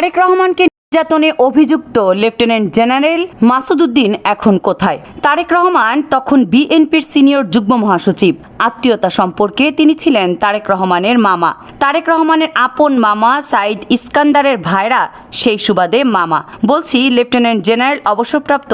তারেক রহমানকে নির্যাতনে অভিযুক্ত lieutenant general Masududdin এখন কোথায়? তারেক রহমান তখন বিএনপির সিনিয়র যুগ্ম মহাসচিব। আত্মীয়তা সম্পর্কে তিনি ছিলেন তারেক রহমানের মামা। তারেক রহমানের আপন মামা সাইদ ইস্কান্দারের ভাইরা সেই সুবাদে মামা। বলছি, লেফটেন্যান্ট জেনারেল অবসরপ্রাপ্ত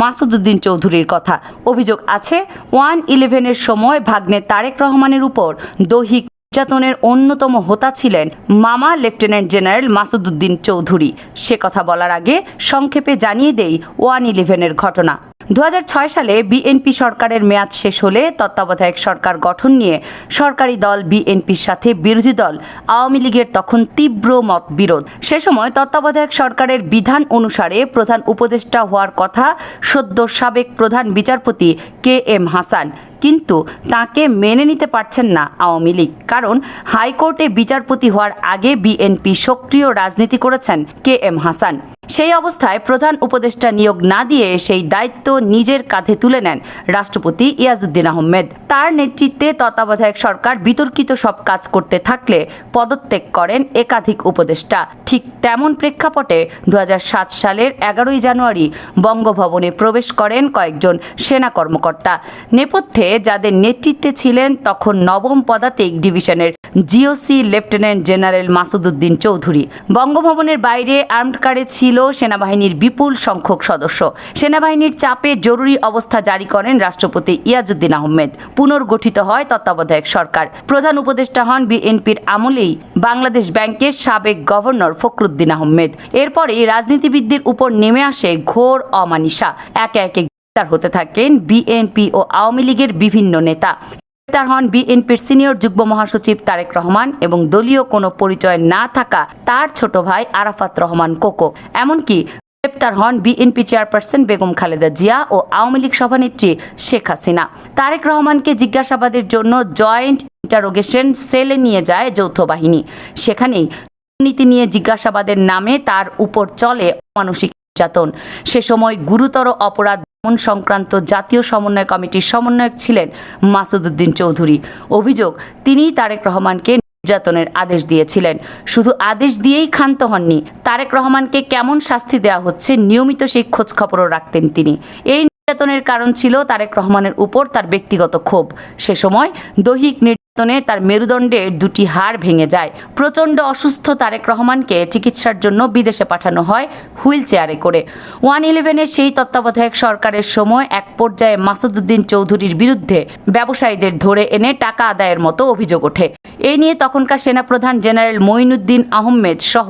মাসুদুদ্দিন চৌধুরীর কথা। অভিযোগ আছে, ওয়ান ইলেভেনের সময় ভাগ্নে তারেক রহমানের উপর দৈহিক নির্যাতনের অন্যতম হোতা ছিলেন মামা লেফটেন্যান্ট জেনারেল মাসুদুদ্দিন চৌধুরী। সে কথা বলার আগে সংক্ষেপে জানিয়ে দেই ওয়ান ইলেভেনের ঘটনা। দুহাজার ছয় সালে বিএনপি সরকারের মেয়াদ শেষ হলে তত্ত্বাবধায়ক সরকার গঠন নিয়ে সরকারি দল বিএনপির সাথে বিরোধী দল আওয়ামী লীগের তখন তীব্র মত বিরোধ সে সময় তত্ত্বাবধায়ক সরকারের বিধান অনুসারে প্রধান উপদেষ্টা হওয়ার কথা সদ্য সাবেক প্রধান বিচারপতি কে এম হাসান। কিন্তু তাকে মেনে নিতে পারছেন না আওয়ামী লীগ। কারণ হাইকোর্টে বিচারপতি হওয়ার আগে বিএনপি সক্রিয় রাজনীতি করেছেন কে এম হাসান। সেই অবস্থায় প্রধান উপদেষ্টা নিয়োগ না দিয়ে সেই দায়িত্ব নিজের কাঁধে তুলে নেন রাষ্ট্রপতি ইয়াজউদ্দিন আহমেদ। তার নেতৃত্বে তত্ত্বাবধায়ক সরকার বিতর্কিত সব কাজ করতে থাকলে পদত্যাগ করেন একাধিক উপদেষ্টা। ঠিক তেমন প্রেক্ষাপটে দু হাজার সাত সালের এগারোই জানুয়ারি বঙ্গভবনে প্রবেশ করেন কয়েকজন সেনা কর্মকর্তা। নেপথ্যে যাদের নেতৃত্বে ছিলেন তখন নবম পদাতিক ডিভিশনের GOC lieutenant general Masududdin Chowdhury. বঙ্গভবনের বাইরে আর্মড কারে ছিল সেনাবাহিনীর বিপুল সংখ্যক সদস্য। সেনাবাহিনীর চাপে জরুরি অবস্থা জারি করেন রাষ্ট্রপতি ইয়াজউদ্দিন আহমেদ। পুনর্গঠিত হয় তত্ত্বাবধায়ক সরকার। প্রধান উপদেষ্টা হন বিএনপির আমলেই বাংলাদেশ ব্যাংকের সাবেক গভর্নর ফখরুদ্দিন আহমেদ। এরপরে রাজনীতিবিদদের উপর নেমে আসে ঘোর অমানিসা। একে একে গ্রেপ্তার হতে থাকেন বিএনপি ও আওয়ামী লীগের বিভিন্ন নেতা। গ্রেপ্তার হন বিএনপির সিনিয়র যুগ্ম মহাসচিব তারেক রহমান এবং দলীয় কোনো পরিচয় না থাকা তার ছোট ভাই আরাফাত রহমান কোকো। এমনকি গ্রেপ্তার হন বিএনপি চেয়ারপারসন বেগম খালেদা জিয়া ও আওয়ামী লীগ সভানেত্রী শেখ হাসিনা। তারেক রহমানকে জিজ্ঞাসাবাদের জন্য জয়েন্ট ইন্টারোগেশন সেলে নিয়ে যায় যৌথ বাহিনী। সেখানেই দুর্নীতি নিয়ে জিজ্ঞাসাবাদের নামে তার উপর চলে মানসিক নির্যাতন। সে সময় গুরুতর অপরাধ দমন সংক্রান্ত জাতীয় সমন্বয় কমিটির সমন্বয়ক ছিলেন মাসুদুদ্দিন চৌধুরী। অভিযোগ, তিনিই তারেক রহমানকে নির্যাতনের আদেশ দিয়েছিলেন। শুধু আদেশ দিয়েই ক্ষান্ত হননি, তারেক রহমানকে কেমন শাস্তি দেওয়া হচ্ছে নিয়মিত সেই খোঁজখবরও রাখতেন তিনি। এই নির্যাতনের কারণ ছিল তারেক রহমানের উপর তার ব্যক্তিগত ক্ষোভ। সে সময় দৈহিক নির্যাতনে তার মেরুদণ্ডের দুটি হাড় ভেঙে যায়। প্রচণ্ড অসুস্থ তারেক রহমানকে চিকিৎসার জন্য বিদেশে পাঠানো হয় হুইল চেয়ারে করে। ওয়ান ইলেভেনের সেই তত্ত্বাবধায়ক সরকারের সময় এক পর্যায়ে মাসুদুদ্দিন চৌধুরীর বিরুদ্ধে ব্যবসায়ীদের ধরে এনে টাকা আদায়ের মতো অভিযোগ ওঠে। এই নিয়ে তখনকার সেনাপ্রধান জেনারেল মঈনুদ্দিন আহমেদ সহ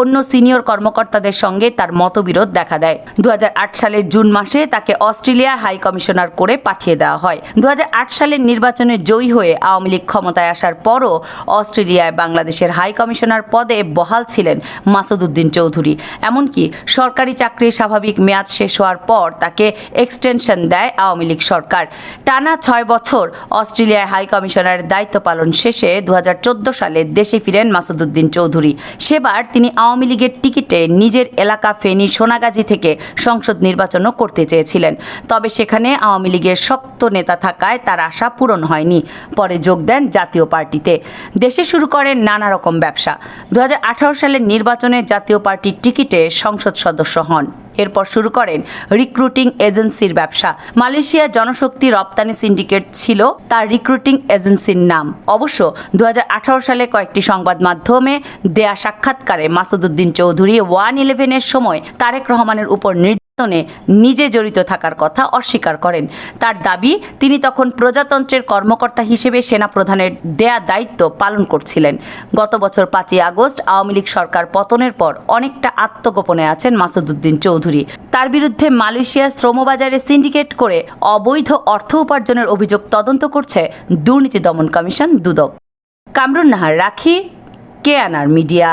অন্য সিনিয়র কর্মকর্তাদের সঙ্গে তার মতবিরোধ দেখা দেয়। দু হাজার আট সালের জুন মাসে তাকে অস্ট্রেলিয়া হাই কমিশনার করে পাঠিয়ে দেওয়া হয়। দু হাজার আট সালের নির্বাচনে জয়ী হয়ে আওয়ামী লীগ ক্ষমতায় আসার পরও অস্ট্রেলিয়ায় বাংলাদেশের হাই কমিশনার পদে বহাল ছিলেন মাসুদুদ্দিন চৌধুরী। এমনকি সরকারি চাকরির স্বাভাবিক মেয়াদ শেষ হওয়ার পর তাকে এক্সটেনশন দেয় আওয়ামী লীগ সরকার। টানা ছয় বছর অস্ট্রেলিয়ায় হাই কমিশনারের দায়িত্ব পালন শেষে দু হাজার চোদ্দ সালে দেশে ফিরেন মাসুদুদ্দিন চৌধুরী। সেবার তিনি আওয়ামী লীগের টিকিটে নিজের এলাকা ফেনী সোনাগাজী থেকে সংসদ নির্বাচনও করতে চেয়েছিলেন। তবে সেখানে আওয়ামী লীগের শক্ত নেতা থাকায় তার আশা পূরণ হয়নি। পরে যোগ দেন জাতীয় পার্টিতে। দেশে শুরু করেন নানা রকম ব্যবসা। দু সালের নির্বাচনে জাতীয় পার্টির টিকিটে সংসদ সদস্য হন। এরপর শুরু করেন রিক্রুটিং এজেন্সির ব্যবসা। মালয়েশিয়া জনশক্তি রপ্তানি সিন্ডিকেট ছিল তার রিক্রুটিং এজেন্সির নাম। অবশ্য দু হাজার আঠারো সালে কয়েকটি সংবাদ মাধ্যমে দেয়া সাক্ষাৎকারে মাসুদুদ্দিন চৌধুরী ওয়ান ইলেভেনের সময় তারেক রহমানের উপর নির্যাতনে নিজে জড়িত থাকার কথা অস্বীকার করেন। তার দাবি, তিনি তখন প্রজাতন্ত্রের কর্মকর্তা হিসেবে সেনাপ্রধানের দেয়া দায়িত্ব পালন করছিলেন। গত বছর পাঁচই আগস্ট আওয়ামী লীগ সরকার পতনের পর অনেকটা আত্মগোপনে আছেন মাসুদুদ্দিন চৌধুরী। তার বিরুদ্ধে মালয়েশিয়া শ্রমবাজারে সিন্ডিকেট করে অবৈধ অর্থ উপার্জনের অভিযোগ তদন্ত করছে দুর্নীতি দমন কমিশন দুদক। কামরুন নাহার, রাখি কেয়ানার মিডিয়া।